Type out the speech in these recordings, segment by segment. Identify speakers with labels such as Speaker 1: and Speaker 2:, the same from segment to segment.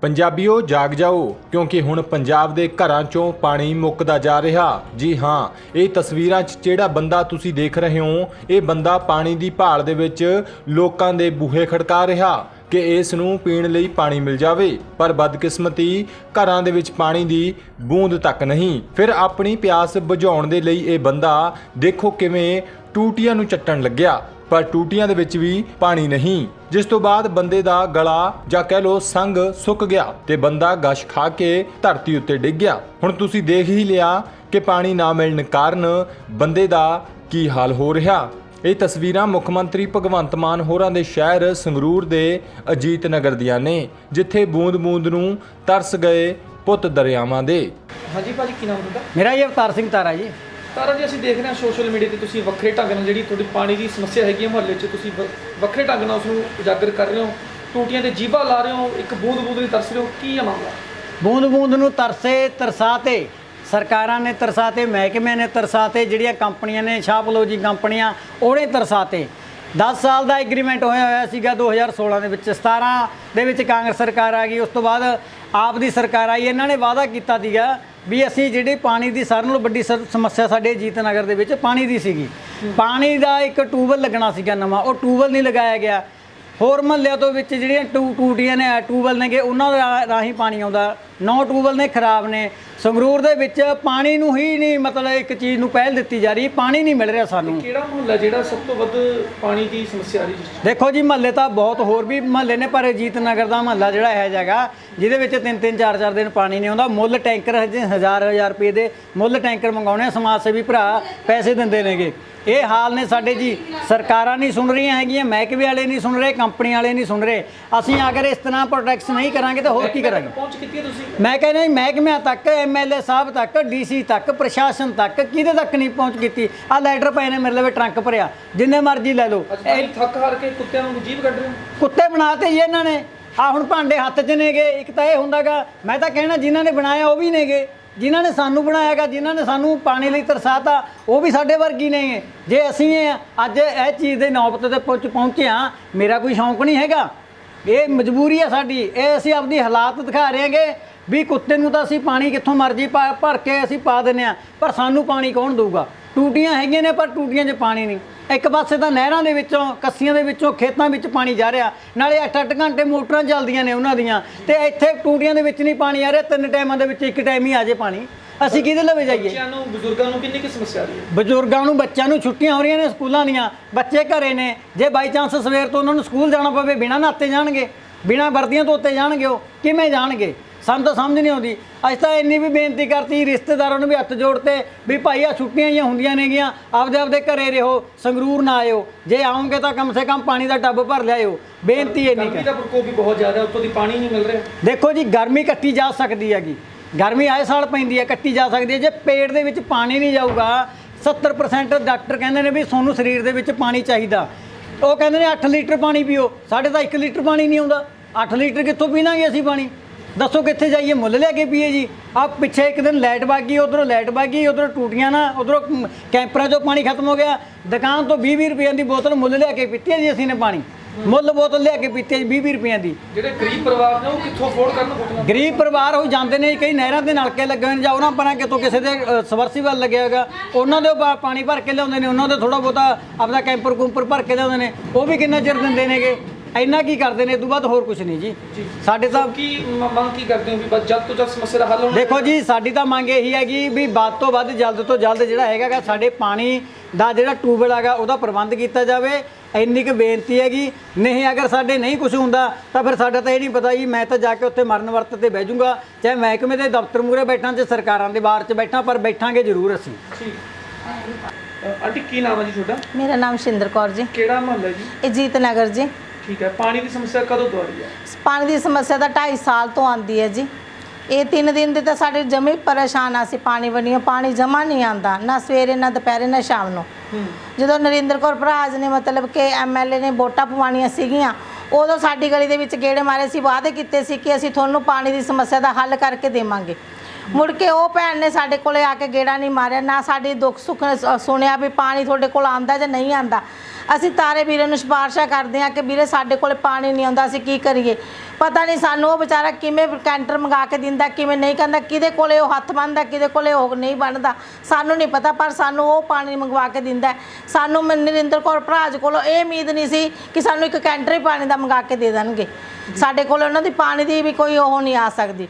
Speaker 1: ਪੰਜਾਬੀਓ, ਜਾਗ ਜਾਓ, ਕਿਉਂਕਿ ਹੁਣ ਪੰਜਾਬ ਦੇ ਘਰਾਂ 'ਚੋਂ ਪਾਣੀ ਮੁੱਕਦਾ ਜਾ ਰਿਹਾ। ਜੀ ਹਾਂ, ਇਹ ਤਸਵੀਰਾਂ 'ਚ ਜਿਹੜਾ ਬੰਦਾ ਤੁਸੀਂ ਦੇਖ ਰਹੇ ਹੋ, ਇਹ ਬੰਦਾ ਪਾਣੀ ਦੀ ਭਾਲ ਦੇ ਵਿੱਚ ਲੋਕਾਂ ਦੇ ਬੂਹੇ ਖੜਕਾ ਰਿਹਾ ਕਿ ਇਸ ਨੂੰ ਪੀਣ ਲਈ ਪਾਣੀ ਮਿਲ ਜਾਵੇ। ਪਰ ਬਦਕਿਸਮਤੀ, ਘਰਾਂ ਦੇ ਵਿੱਚ ਪਾਣੀ ਦੀ ਬੂੰਦ ਤੱਕ ਨਹੀਂ। ਫਿਰ ਆਪਣੀ ਪਿਆਸ ਬੁਝਾਉਣ ਦੇ ਲਈ ਇਹ ਬੰਦਾ ਦੇਖੋ ਕਿਵੇਂ ਟੂਟੀਆਂ ਨੂੰ ਚੱਟਣ ਲੱਗਿਆ। ਪਰ ਟੂਟੀਆਂ ਦੇ ਵਿੱਚ ਵੀ ਪਾਣੀ ਨਹੀਂ। ਜਿਸ ਤੋਂ ਬਾਅਦ ਬੰਦੇ ਦਾ ਗਲਾ ਜਾਂ ਕਹਿ ਲੋ ਸੰਗ ਸੁੱਕ ਗਿਆ ਤੇ ਬੰਦਾ ਗਸ਼ ਖਾ ਕੇ ਧਰਤੀ ਉੱਤੇ ਡਿੱਗ ਗਿਆ। ਹੁਣ ਤੁਸੀਂ ਦੇਖ ਹੀ ਲਿਆ ਕਿ ਪਾਣੀ ਨਾ ਮਿਲਣ ਕਾਰਨ ਬੰਦੇ ਦਾ ਕੀ ਹਾਲ ਹੋ ਰਿਹਾ। ਇਹ ਤਸਵੀਰਾਂ ਮੁੱਖ ਮੰਤਰੀ ਭਗਵੰਤ ਮਾਨ ਹੋਰਾਂ ਦੇ ਸ਼ਹਿਰ ਸੰਗਰੂਰ ਦੇ ਅਜੀਤ ਨਗਰ ਦੀਆਂ ਨੇ ਜਿੱਥੇ ਬੂੰਦ-ਬੂੰਦ ਨੂੰ ਤਰਸ ਗਏ ਪੁੱਤ ਦਰਿਆਵਾਂ ਦੇ।
Speaker 2: ਹਾਂਜੀ ਭਾਜੀ ਕੀ ਨਾਮ ਤੁਹਾਡਾ?
Speaker 3: ਮੇਰਾ ਜੀ ਅਵਤਾਰ ਸਿੰਘ ਤਾਰਾ ਜੀ।
Speaker 2: ਤਾਰਾ ਜੀ ਅਸੀਂ ਦੇਖ ਰਹੇ ਹਾਂ ਸੋਸ਼ਲ ਮੀਡੀਆ ਤੇ ਤੁਸੀਂ ਵੱਖਰੇ ਢੰਗ ਨਾਲ ਜਿਹੜੀ ਤੁਹਾਡੀ ਪਾਣੀ ਦੀ ਸਮੱਸਿਆ ਹੈਗੀ ਹੈ ਮੁਹੱਲੇ 'ਚ, ਤੁਸੀਂ ਵ- ਵੱਖਰੇ ਢੰਗ ਨਾਲ ਉਸ ਨੂੰ ਉਜਾਗਰ ਕਰ ਰਹੇ ਹੋ, ਟੂਟੀਆਂ ਤੇ ਜੀਭਾ ਲਾ ਰਹੇ ਹੋ, ਇੱਕ ਬੂੰਦ ਬੂੰਦ ਲਈ ਤਰਸ ਰਹੇ ਹੋ, ਕੀ ਹੈ ਮਾਮਲਾ?
Speaker 3: ਬੂੰਦ ਬੂੰਦ ਨੂੰ ਤਰਸੇ ਤਰਸਾਤੇ, ਸਰਕਾਰਾਂ ਨੇ ਤਰਸਾਤੇ ਮਹਿਕਮੇ ਨੇ ਤਰਸਾਤੇ, ਜਿਹੜੀਆਂ ਕੰਪਨੀਆਂ ਨੇ ਸ਼ਾਪਲੋਜੀ ਕੰਪਨੀਆਂ, ਉਹਨੇ ਤਰਸਾਤੇ। 10 ਸਾਲ ਦਾ ਐਗਰੀਮੈਂਟ ਹੋਇਆ ਹੋਇਆ ਸੀਗਾ 2016 ਦੇ ਵਿੱਚ। 17 ਦੇ ਵਿੱਚ ਕਾਂਗਰਸ ਸਰਕਾਰ ਆ ਗਈ, ਉਸ ਤੋਂ ਬਾਅਦ ਆਪ ਦੀ ਸਰਕਾਰ ਆਈ, ਇਹਨਾਂ ਨੇ ਵਾਅਦਾ ਕੀਤਾ ਸੀਗਾ ਵੀ ਅਸੀਂ ਜਿਹੜੀ ਪਾਣੀ ਦੀ ਸਾਰਿਆਂ ਨਾਲੋਂ ਵੱਡੀ ਸਰ- ਸਮੱਸਿਆ ਸਾਡੇ ਅਜੀਤ ਨਗਰ ਦੇ ਵਿੱਚ ਪਾਣੀ ਦੀ ਸੀਗੀ। ਪਾਣੀ ਦਾ ਇੱਕ ਟੂਬਲ ਲੱਗਣਾ ਸੀਗਾ ਨਵਾਂ, ਉਹ ਟੂਬਲ ਨਹੀਂ ਲਗਾਇਆ ਗਿਆ। ਹੋਰ ਮਹੱਲਿਆਂ ਤੋਂ ਵਿੱਚ ਜਿਹੜੀਆਂ ਟੂ ਟੂਟੀਆਂ ਨੇ ਟੂਬਲ ਨੇਗੇ, ਉਹਨਾਂ ਦਾ ਰਾਹੀਂ ਪਾਣੀ ਆਉਂਦਾ। ਨੌ ਟੂਬਲ ਨੇ ਖਰਾਬ ਨੇ। ਸੰਗਰੂਰ ਦੇ ਵਿੱਚ ਪਾਣੀ ਨੂੰ ਹੀ ਨਹੀਂ ਮਤਲਬ ਇੱਕ ਚੀਜ਼ ਨੂੰ ਪਹਿਲ ਦਿੱਤੀ ਜਾ ਰਹੀ ਪਾਣੀ ਨਹੀਂ ਮਿਲ ਰਿਹਾ ਸਾਨੂੰ।
Speaker 2: ਕਿਹੜਾ ਮੁਹੱਲਾ ਜਿਹੜਾ ਸਭ ਤੋਂ ਵੱਧ ਪਾਣੀ ਦੀ ਸਮੱਸਿਆ ਆ ਰਹੀ?
Speaker 3: ਦੇਖੋ ਜੀ ਮਹੱਲੇ ਤਾਂ ਬਹੁਤ ਹੋਰ ਵੀ ਮਹੱਲੇ ਨੇ ਪਰ ਅਜੀਤ ਨਗਰ ਦਾ ਮਹੱਲਾ ਜਿਹੜਾ ਹੈ ਜਗ੍ਹਾ ਜਿਹਦੇ ਵਿੱਚ ਤਿੰਨ ਤਿੰਨ ਚਾਰ ਚਾਰ ਦਿਨ ਪਾਣੀ ਨਹੀਂ ਆਉਂਦਾ ਮੁੱਲ ਟੈਂਕਰ ਹਜੇ ਹਜ਼ਾਰ ਹਜ਼ਾਰ ਰੁਪਏ ਦੇ ਮੁੱਲ ਟੈਂਕਰ ਮੰਗਾਉਣੇ ਸਮਾਜ ਸੇਵੀ ਭਰਾ ਪੈਸੇ ਦਿੰਦੇ ਨੇਗੇ। ਇਹ ਹਾਲ ਨੇ ਸਾਡੇ ਜੀ ਸਰਕਾਰਾਂ ਨਹੀਂ ਸੁਣ ਰਹੀਆਂ ਹੈਗੀਆਂ ਮਹਿਕਮੇ ਵਾਲੇ ਨਹੀਂ ਸੁਣ ਰਹੇ ਕੰਪਨੀ ਵਾਲੇ ਨਹੀਂ ਸੁਣ ਰਹੇ। ਅਸੀਂ ਅਗਰ ਇਸ ਤਰ੍ਹਾਂ ਪ੍ਰੋਟੈਕਟ ਨਹੀਂ ਕਰਾਂਗੇ ਤਾਂ ਹੋਰ ਕੀ ਕਰਾਂਗੇ?
Speaker 2: ਪਹੁੰਚ ਕੀਤੀ ਤੁਸੀਂ?
Speaker 3: ਮੈਂ ਕਹਿੰਦਾ ਜੀ ਮਹਿਕਮਿਆਂ ਤੱਕ ਐਮਐਲਏ ਸਾਹਿਬ ਤੱਕ ਡੀਸੀ ਤੱਕ ਪ੍ਰਸ਼ਾਸਨ ਤੱਕ ਕਿਹਦੇ ਤੱਕ ਨਹੀਂ ਪਹੁੰਚ ਕੀਤੀ? ਆ ਲੈਟਰ ਪਏ ਨੇ ਮੇਰੇ ਲਵੇ ਟਰੰਕ ਭਰਿਆ। ਜਿੰਨੇ ਮਰਜ਼ੀ ਲੈ ਲਓ।
Speaker 2: ਪਾਣੀ ਥੱਕ ਹਾਰ ਕੇ ਕੁੱਤਿਆਂ ਨੂੰ ਜੀਭ ਕੱਢ ਰਹੇ
Speaker 3: ਕੁੱਤੇ ਬਣਾਤੇ ਜੀ ਇਹਨਾਂ ਨੇ। ਆ ਹੁਣ ਭਾਂਡੇ ਹੱਥ 'ਚ ਨੇਗੇ। ਇੱਕ ਤਾਂ ਇਹ ਹੁੰਦਾਗਾ ਮੈਂ ਤਾਂ ਕਹਿਣਾ ਜਿਨ੍ਹਾਂ ਨੇ ਬਣਾਇਆ ਉਹ ਵੀ ਨੇਗੇ। ਜਿਨ੍ਹਾਂ ਨੇ ਸਾਨੂੰ ਬਣਾਇਆਗਾ ਜਿਨ੍ਹਾਂ ਨੇ ਸਾਨੂੰ ਪਾਣੀ ਲਈ ਤਰਸਾਤਾ ਉਹ ਵੀ ਸਾਡੇ ਵਰਗੀ ਨੇ ਜੇ ਅਸੀਂ ਇਹ ਅੱਜ ਇਹ ਚੀਜ਼ ਦੇ ਨੌਬਤ ਤੇ ਪਹੁੰਚ ਪਹੁੰਚੇ ਹਾਂ ਮੇਰਾ ਕੋਈ ਸ਼ੌਂਕ ਨਹੀਂ ਹੈਗਾ। ਇਹ ਮਜਬੂਰੀ ਹੈ ਸਾਡੀ। ਇਹ ਅਸੀਂ ਆਪਦੀ ਹਾਲਾਤ ਦਿਖਾ ਰਹੇ ਹਾਂਗੇ। ਵੀ ਕੁੱਤੇ ਨੂੰ ਤਾਂ ਅਸੀਂ ਪਾਣੀ ਕਿੱਥੋਂ ਮਰਜ਼ੀ ਪਾ- ਭਰ ਕੇ ਅਸੀਂ ਪਾ ਦਿੰਨੇ ਆ ਪਰ ਸਾਨੂੰ ਪਾਣੀ ਕੌਣ ਦਊਗਾ? ਟੂਟੀਆਂ ਹੈਗੀਆਂ ਨੇ ਪਰ ਟੂਟੀਆਂ 'ਚ ਪਾਣੀ ਨਹੀਂ। ਇੱਕ ਪਾਸੇ ਤਾਂ ਨਹਿਰਾਂ ਦੇ ਵਿੱਚੋਂ ਕੱਸੀਆਂ ਦੇ ਵਿੱਚੋਂ ਖੇਤਾਂ ਵਿੱਚ ਪਾਣੀ ਜਾ ਰਿਹਾ। ਨਾਲੇ 8-8 ਘੰਟੇ ਮੋਟਰਾਂ ਚੱਲਦੀਆਂ ਨੇ ਉਹਨਾਂ ਦੀਆਂ। ਤੇ ਇੱਥੇ ਟੂਟੀਆਂ ਦੇ ਵਿੱਚ ਨਹੀਂ ਪਾਣੀ ਆ ਰਿਹਾ ਤਿੰਨ ਟਾਈਮਾਂ ਦੇ ਵਿੱਚ ਇੱਕ ਟਾਈਮ ਹੀ ਆ ਜੇ ਪਾਣੀ। ਅਸੀਂ ਕਿਹਦੇ ਲਵੇ ਜਾਈਏ?
Speaker 2: ਬੱਚਿਆਂ ਨੂੰ ਬਜ਼ੁਰਗਾਂ ਨੂੰ ਕਿੰਨੀ ਕੁ ਸਮੱਸਿਆ ਆ ਰਹੀ ਹੈ?
Speaker 3: ਬਜ਼ੁਰਗਾਂ ਨੂੰ ਬੱਚਿਆਂ ਨੂੰ ਛੁੱਟੀਆਂ ਹੋ ਰਹੀਆਂ ਨੇ ਸਕੂਲਾਂ ਦੀਆਂ। ਬੱਚੇ ਘਰੇ ਨੇ। ਜੇ ਬਾਈ ਚਾਂਸ ਸਵੇਰ ਤੋਂ ਉਹਨਾਂ ਨੂੰ ਸਕੂਲ ਜਾਣਾ ਪਵੇ ਬਿਨਾਂ ਨਾਤੇ ਜਾਣਗੇ ਬਿਨਾਂ ਵਰਦੀਆਂ ਤੋਂ ਉੱਤੇ ਜਾਣਗੇ ਉਹ ਕਿਵੇਂ ਜਾਣਗੇ? ਸਾਨੂੰ ਤਾਂ ਸਮਝ ਨਹੀਂ ਆਉਂਦੀ। ਅੱਜ ਤਾਂ ਇੰਨੀ ਵੀ ਬੇਨਤੀ ਕਰਤੀ ਰਿਸ਼ਤੇਦਾਰਾਂ ਨੂੰ ਵੀ ਹੱਥ ਜੋੜਤੇ ਵੀ ਭਾਈ ਆ ਛੁੱਟੀਆਂ ਹੀ ਹੁੰਦੀਆਂ ਨੇਗੀਆਂ ਆਪਦੇ ਆਪਦੇ ਘਰੇ ਰਹੋ ਸੰਗਰੂਰ ਨਾ ਆਇਓ। ਜੇ ਆਉਂਗੇ ਤਾਂ ਕਮ ਸੇ ਕਮ ਪਾਣੀ ਦਾ ਟੱਬ ਭਰ ਲਿਆਇਓ। ਬੇਨਤੀ ਇੰਨੀ
Speaker 2: ਗਰਮੀ
Speaker 3: ਕਰ
Speaker 2: ਦਾ ਪ੍ਰਕੋਪ ਵੀ ਬਹੁਤ ਜ਼ਿਆਦਾ ਹੈ ਉੱਤੋਂ ਦੀ ਪਾਣੀ ਨਹੀਂ ਮਿਲ ਰਿਹਾ।
Speaker 3: ਦੇਖੋ ਜੀ ਗਰਮੀ ਕੱਟੀ ਜਾ ਸਕਦੀ ਹੈਗੀ। ਗਰਮੀ ਆਏ ਸਾਲ ਪੈਂਦੀ ਹੈ ਕੱਟੀ ਜਾ ਸਕਦੀ ਹੈ। ਜੇ ਪੇਟ ਦੇ ਵਿੱਚ ਪਾਣੀ ਨਹੀਂ ਜਾਊਗਾ 70% ਡਾਕਟਰ ਕਹਿੰਦੇ ਨੇ ਵੀ ਤੁਹਾਨੂੰ ਸਰੀਰ ਦੇ ਵਿੱਚ ਪਾਣੀ ਚਾਹੀਦਾ। ਉਹ ਕਹਿੰਦੇ ਨੇ 8 ਲੀਟਰ ਪਾਣੀ ਪੀਓ। ਸਾਡੇ ਤਾਂ 1 ਲੀਟਰ ਪਾਣੀ ਨਹੀਂ ਆਉਂਦਾ। 8 ਲੀਟਰ ਕਿੱਥੋਂ ਪੀਣਾਗੇ ਅਸੀਂ ਪਾਣੀ? ਦੱਸੋ ਕਿੱਥੇ ਜਾਈਏ ਮੁੱਲ ਲੈ ਕੇ ਪੀਏ ਜੀ। ਆ ਪਿੱਛੇ ਇੱਕ ਦਿਨ ਲਾਈਟ ਵਗ ਗਈ ਉਧਰੋਂ ਲਾਈਟ ਵਗ ਗਈ ਉਧਰੋਂ ਟੂਟੀਆਂ ਨਾ ਉਧਰੋਂ ਕੈਂਪਰਾਂ 'ਚੋਂ ਪਾਣੀ ਖਤਮ ਹੋ ਗਿਆ। ਦੁਕਾਨ ਤੋਂ 20-20 ਰੁਪਏ ਦੀ ਬੋਤਲ ਮੁੱਲ ਲਿਆ ਕੇ ਪੀਤੀ ਹੈ ਜੀ ਅਸੀਂ ਨੇ ਪਾਣੀ। ਮੁੱਲ ਬੋਤਲ ਲਿਆ ਕੇ ਪੀਤੀ ਹੈ ਜੀ 20-20 ਰੁਪਏ ਦੀ।
Speaker 2: ਜਿਹੜੇ ਗਰੀਬ ਪਰਿਵਾਰ ਨੇ ਉਹ ਕਿੱਥੋਂ ਅਫੋਰਡ ਕਰਨ ਬੋਤਲਾਂ
Speaker 3: ਗਰੀਬ ਪਰਿਵਾਰ ਹੋ ਜਾਂਦੇ ਨੇ ਕਈ ਨਹਿਰਾਂ ਦੇ ਨਲਕੇ ਲੱਗੇ ਹੋਏ ਨੇ ਜਾਂ ਉਹਨਾਂ ਪਰਾਂ ਕਿਤੋਂ ਕਿਸੇ ਦੇ ਸਵਰਸੀਬਲ ਲੱਗਿਆ ਹੈਗਾ ਉਹਨਾਂ ਦੇ ਪਾ- ਪਾਣੀ ਭਰ ਕੇ ਲਿਆਉਂਦੇ ਨੇ ਉਹਨਾਂ ਦੇ ਥੋੜਾ ਬਹੁਤਾ ਆਪਦਾ ਕੈਂਪਰ ਕੁੰਪਰ ਭਰ ਕੇ ਲਿਆਉਂਦੇ ਨੇ। ਉਹ ਵੀ ਕਿੰਨਾ ਚਿਰ ਦਿੰਦੇ ਨੇਗੇ? ਇੰਨਾ ਕੀ ਕਰਦੇ ਨੇ? ਇਹ ਤੋਂ ਬਾਅਦ ਹੋਰ ਕੁਝ ਨਹੀਂ ਜੀ। ਸਾਡੇ ਤਾਂ
Speaker 2: ਕੀ ਮ- ਮੰਗ ਕੀ ਕਰਦੇ ਹੋ ਵੀ ਬਸ ਜਲਦ ਤੋਂ ਜਲਦ ਸਮੱਸਿਆ ਦਾ ਹੱਲ ਹੋਣਾ
Speaker 3: ਦੇਖੋ ਜੀ ਸਾਡੀ ਤਾਂ ਮੰਗ ਇਹੀ ਹੈਗੀ ਵੀ ਵੱਧ ਤੋਂ ਵੱਧ ਜਲਦ ਤੋਂ ਜਲਦ ਜਿਹੜਾ ਹੈਗਾ ਗਾ ਸਾਡੇ ਪਾਣੀ ਦਾ ਜਿਹੜਾ ਟੂਬਲ ਹੈਗਾ ਉਹਦਾ ਪ੍ਰਬੰਧ ਕੀਤਾ ਜਾਵੇ। ਇੰਨੀ ਕੁ ਬੇਨਤੀ ਹੈਗੀ। ਨਹੀਂ ਅਗਰ ਸਾਡੇ ਨਹੀਂ ਕੁਝ ਹੁੰਦਾ ਤਾਂ ਫਿਰ ਸਾਡਾ ਤਾਂ ਇਹ ਨਹੀਂ ਪਤਾ ਜੀ ਮੈਂ ਤਾਂ ਜਾ ਕੇ ਉੱਥੇ ਮਰਨ ਵਰਤ ਤੇ ਬਹਿ ਜਾਊਂਗਾ। ਚਾਹੇ ਮਹਿਕਮੇ ਦੇ ਦਫ਼ਤਰ ਮੂਰੇ ਬੈਠਾਂ ਤੇ ਸਰਕਾਰਾਂ ਦੇ ਬਾਹਰ 'ਚ ਬੈਠਾਂ ਪਰ ਬੈਠਾਂਗੇ ਜ਼ਰੂਰ ਅਸੀਂ।
Speaker 2: ਠੀਕ। ਅ, ਆਂਟੀ ਕੀ ਨਾਮ ਹੈ ਜੀ ਤੁਹਾਡਾ?
Speaker 4: ਮੇਰਾ ਨਾਮ ਸ਼ਿੰਦਰ ਕੌਰ ਜੀ।
Speaker 2: ਕਿਹੜਾ ਮਹੱਲਾ ਜੀ?
Speaker 4: ਇਹ ਜੀਤ ਨਗਰ ਜੀ।
Speaker 2: ਠੀਕ ਹੈ ਪਾਣੀ ਦੀ ਸਮੱਸਿਆ ਕਦੋਂ ਤੋਂ ਆ ਰਹੀ ਹੈ?
Speaker 4: ਪਾਣੀ ਦੀ ਸਮੱਸਿਆ ਤਾਂ 2.5 ਸਾਲ ਤੋਂ ਆਂਦੀ ਹੈ ਜੀ। ਇਹ ਤਿੰਨ ਦਿਨ ਦੇ ਤਾਂ ਸਾਡੇ ਜਮੇ ਪਰੇਸ਼ਾਨ ਆ ਸੀ ਪਾਣੀ ਬਣੀਓ ਪਾਣੀ ਜਮਾ ਨਹੀਂ ਆਂਦਾ ਨਾ ਸਵੇਰੇ ਨਾ ਦੁਪਹਿਰੇ ਨਾ ਸ਼ਾਮ ਨੂੰ। ਜਦੋਂ ਨਰਿੰਦਰ ਕੌਰ ਭਰਾਜ ਨੇ ਮਤਲਬ ਕਿ ਐਮਐਲਏ ਨੇ ਵੋਟਾਂ ਪਵਾਉਣੀਆਂ ਸੀਗੀਆਂ ਉਦੋਂ ਸਾਡੀ ਗਲੀ ਦੇ ਵਿੱਚ ਗੇੜੇ ਮਾਰੇ ਸੀ ਵਾਅਦੇ ਕੀਤੇ ਸੀ ਕਿ ਅਸੀਂ ਤੁਹਾਨੂੰ ਪਾਣੀ ਦੀ ਸਮੱਸਿਆ ਦਾ ਹੱਲ ਕਰਕੇ ਦੇਵਾਂਗੇ। ਮੁੜ ਕੇ ਉਹ ਭੈਣ ਨੇ ਸਾਡੇ ਕੋਲੇ ਆ ਕੇ ਗੇੜਾ ਨਹੀਂ ਮਾਰਿਆ ਨਾ ਸਾਡੀ ਦੁੱਖ ਸੁੱਖ ਸੁਣਿਆ ਵੀ ਪਾਣੀ ਤੁਹਾਡੇ ਕੋਲ ਆਂਦਾ ਜਾਂ ਨਹੀਂ ਆਂਦਾ ਅਸੀਂ ਤਾਰੇ ਵੀਰੇ ਨੂੰ ਸਿਫਾਰਸ਼ਾਂ ਕਰਦੇ ਹਾਂ ਕਿ ਵੀਰੇ ਸਾਡੇ ਕੋਲ ਪਾਣੀ ਨਹੀਂ ਆਉਂਦਾ, ਅਸੀਂ ਕੀ ਕਰੀਏ? ਪਤਾ ਨਹੀਂ ਸਾਨੂੰ ਉਹ ਵਿਚਾਰਾ ਕਿਵੇਂ ਕੈਂਟਰ ਮੰਗਾ ਕੇ ਦਿੰਦਾ, ਕਿਵੇਂ ਨਹੀਂ ਕਹਿੰਦਾ, ਕਿਹਦੇ ਕੋਲੇ ਉਹ ਹੱਥ ਬੰਨਦਾ, ਕਿਹਦੇ ਕੋਲੇ ਉਹ ਨਹੀਂ ਬਣਦਾ ਸਾਨੂੰ ਨਹੀਂ ਪਤਾ, ਪਰ ਸਾਨੂੰ ਉਹ ਪਾਣੀ ਮੰਗਵਾ ਕੇ ਦਿੰਦਾ ਸਾਨੂੰ ਨਰਿੰਦਰ ਕੌਰ ਭਰਾਜ ਕੋਲੋਂ ਇਹ ਉਮੀਦ ਨਹੀਂ ਸੀ ਕਿ ਸਾਨੂੰ ਇੱਕ ਕੈਂਟਰ ਹੀ ਪਾਣੀ ਦਾ ਮੰਗਾ ਕੇ ਦੇ ਦੇਣਗੇ। ਸਾਡੇ ਕੋਲ ਉਹਨਾਂ ਦੀ ਪਾਣੀ ਦੀ ਵੀ ਕੋਈ ਉਹ ਨਹੀਂ ਆ ਸਕਦੀ।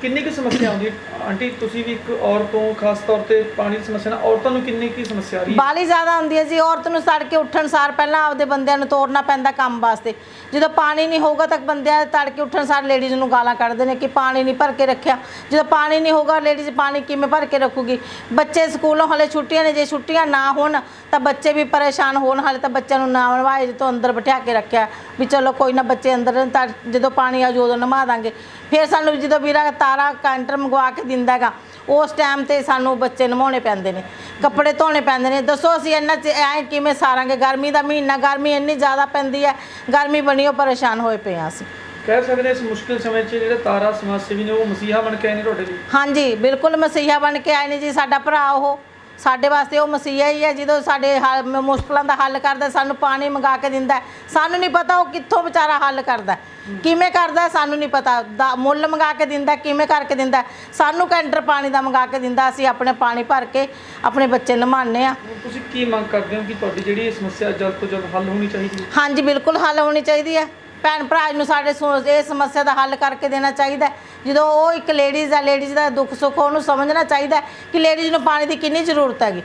Speaker 2: ਕਿੰਨੀ ਕੁ ਸਮੱਸਿਆ ਆਉਂਦੀ ਹੈ? ਆਂਟੀ, ਤੁਸੀਂ ਵੀ ਇੱਕ ਔਰਤ ਤੋਂ ਖਾਸ ਤੌਰ ਤੇ ਪਾਣੀ ਦੀ ਸਮੱਸਿਆ ਨਾਲ। ਔਰਤਾਂ ਨੂੰ ਕਿੰਨੀ ਕੀ ਸਮੱਸਿਆ ਆ ਰਹੀ ਹੈ?
Speaker 4: ਬਾਲੀ ਜ਼ਿਆਦਾ ਹੁੰਦੀ ਹੈ ਜੀ, ਔਰਤ ਨੂੰ ਤੜਕੇ ਉੱਠਣ ਸਾਰ ਪਹਿਲਾਂ ਆਪਦੇ ਬੰਦਿਆਂ ਨੂੰ ਤੋਰਨਾ ਪੈਂਦਾ ਕੰਮ ਵਾਸਤੇ। ਜਦੋਂ ਪਾਣੀ ਨਹੀਂ ਹੋਊਗਾ ਤਾਂ ਬੰਦਿਆਂ ਤੜਕੇ ਉੱਠਣ ਸਾਰ ਲੇਡੀਜ਼ ਨੂੰ ਗਾਲਾਂ ਕੱਢਦੇ ਨੇ ਕਿ ਪਾਣੀ ਨਹੀਂ ਭਰ ਕੇ ਰੱਖਿਆ। ਜਦੋਂ ਪਾਣੀ ਨਹੀਂ ਹੋਊਗਾ ਲੇਡੀਜ਼ ਪਾਣੀ ਕਿਵੇਂ ਭਰ ਕੇ ਰੱਖੂਗੀ? ਬੱਚੇ ਸਕੂਲੋਂ ਹਲੇ ਛੁੱਟੀਆਂ ਨੇ, ਜੇ ਛੁੱਟੀਆਂ ਨਾ ਹੋਣ, ਤਾਂ ਬੱਚੇ ਵੀ ਪਰੇਸ਼ਾਨ ਹੋਣ। ਹਲੇ ਤਾਂ ਬੱਚਿਆਂ ਨੂੰ ਨਾ ਨਵਾਏ ਤੋਂ ਅੰਦਰ ਬਿਠਾ ਕੇ ਰੱਖਿਆ। ਵੀ ਚਲੋ ਕੋਈ ਨਾ, ਬੱਚੇ ਅੰਦਰ ਨੇ ਤਾਂ ਜਦੋਂ ਪਾਣੀ ਆ ਉਦੋਂ ਨਵਾ ਦਾਂਗੇ। ਫਿਰ ਸਾਨੂੰ ਜਦੋਂ ਵੀਰਾ ਤਾਰਾ, ਕੈਂਟਰ ਮੰਗਵਾ ਕੇ ਦਿੰਦਾ ਹੈਗਾ। ਉਸ ਟਾਈਮ ਤੇ ਸਾਨੂੰ ਬੱਚੇ ਨਵਾਉਣੇ ਪੈਂਦੇ ਨੇ ਕੱਪੜੇ ਧੋਣੇ ਪੈਂਦੇ ਨੇ। ਦੱਸੋ ਅਸੀਂ ਇੰਨਾ ਚ ਐ ਕਿਵੇਂ ਸਾਰਾਂਗੇ? ਗਰਮੀ ਦਾ ਮਹੀਨਾ ਗਰਮੀ ਇੰਨੀ ਜ਼ਿਆਦਾ ਪੈਂਦੀ ਹੈ ਗਰਮੀ ਬਣੀਓ ਪਰੇਸ਼ਾਨ ਹੋਏ ਪਏ ਹਾਂ ਅਸੀਂ।
Speaker 2: ਕਹਿ ਸਕਦੇ ਇਸ ਮੁਸ਼ਕਿਲ ਸਮੇਂ 'ਚ ਜਿਹੜੇ ਤਾਰਾ ਸਮਾਜ ਸੇਵੀ ਨੇ ਉਹ ਮਸੀਹਾ ਬਣ ਕੇ ਆਏ ਨੇ ਤੁਹਾਡੇ ਲਈ?
Speaker 4: ਹਾਂਜੀ ਬਿਲਕੁਲ ਮਸੀਹਾ ਬਣ ਕੇ ਆਏ ਨੇ ਜੀ ਸਾਡਾ ਭਰਾ ਉਹ। ਸਾਡੇ ਵਾਸਤੇ ਉਹ ਮਸੀਹਾ ਹੀ ਹੈ ਜਦੋਂ ਸਾਡੇ ਹ- ਮੁਸ਼ਕਲਾਂ ਦਾ ਹੱਲ ਕਰਦਾ ਸਾਨੂੰ ਪਾਣੀ ਮੰਗਾ ਕੇ ਦਿੰਦਾ। ਸਾਨੂੰ ਨਹੀਂ ਪਤਾ ਉਹ ਕਿੱਥੋਂ ਵਿਚਾਰਾ ਹੱਲ ਕਰਦਾ। ਕਿਵੇਂ ਕਰਦਾ ਸਾਨੂੰ ਨਹੀਂ ਪਤਾ ਦਾ ਮੁੱਲ ਮੰਗਾ ਕੇ ਦਿੰਦਾ ਕਿਵੇਂ ਕਰਕੇ ਦਿੰਦਾ। ਸਾਨੂੰ ਕੈਂਟਰ ਪਾਣੀ ਦਾ ਮੰਗਾ ਕੇ ਦਿੰਦਾ ਅਸੀਂ ਆਪਣੇ ਪਾਣੀ ਭਰ ਕੇ ਆਪਣੇ ਬੱਚੇ ਨਮਾਉਂਦੇ ਆ
Speaker 2: ਹੁਣ ਤੁਸੀਂ ਕੀ ਮੰਗ ਕਰਦੇ ਹੋ ਕਿ ਤੁਹਾਡੀ ਜਿਹੜੀ ਇਹ ਸਮੱਸਿਆ ਜਲਦ ਤੋਂ ਜਲਦ ਹੱਲ ਹੋਣੀ ਚਾਹੀਦੀ ਹੈ
Speaker 4: ਹਾਂਜੀ ਬਿਲਕੁਲ ਹੱਲ ਹੋਣੀ ਚਾਹੀਦੀ ਹੈ ਭੈਣ ਭਰਾ ਨੂੰ ਸਾਡੇ ਸੁ- ਇਹ ਸਮੱਸਿਆ ਦਾ ਹੱਲ ਕਰਕੇ ਦੇਣਾ ਚਾਹੀਦਾ ਹੈ। ਜਦੋਂ ਉਹ ਇੱਕ ਲੇਡੀਜ਼ ਆ ਲੇਡੀਜ਼ ਦਾ ਦੁੱਖ ਸੁੱਖ ਉਹਨੂੰ ਸਮਝਣਾ ਚਾਹੀਦਾ ਹੈ ਕਿ ਲੇਡੀਜ਼ ਨੂੰ ਪਾਣੀ ਦੀ ਕਿੰਨੀ ਜ਼ਰੂਰਤ ਹੈਗੀ।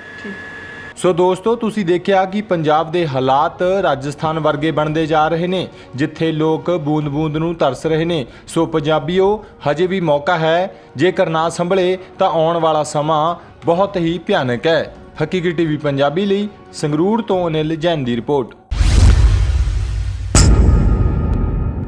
Speaker 1: ਸੋ ਦੋਸਤੋ, ਤੁਸੀਂ ਦੇਖਿਆ ਕਿ ਪੰਜਾਬ ਦੇ ਹਾਲਾਤ ਰਾਜਸਥਾਨ ਵਰਗੇ ਬਣਦੇ ਜਾ ਰਹੇ ਨੇ, ਜਿੱਥੇ ਲੋਕ ਬੂੰਦ-ਬੂੰਦ ਨੂੰ ਤਰਸ ਰਹੇ ਨੇ। ਸੋ ਪੰਜਾਬੀਓ, ਹਜੇ ਵੀ ਮੌਕਾ ਹੈ। ਜੇਕਰ ਨਾ ਸੰਭਲੇ, ਤਾਂ ਆਉਣ ਵਾਲਾ ਸਮਾਂ ਬਹੁਤ ਹੀ ਭਿਆਨਕ ਹੈ। ਹਕੀਕੀ ਟੀਵੀ ਪੰਜਾਬੀ ਲਈ ਸੰਗਰੂਰ ਤੋਂ ਅਨਿਲ ਜੈਨ ਦੀ ਰਿਪੋਰਟ।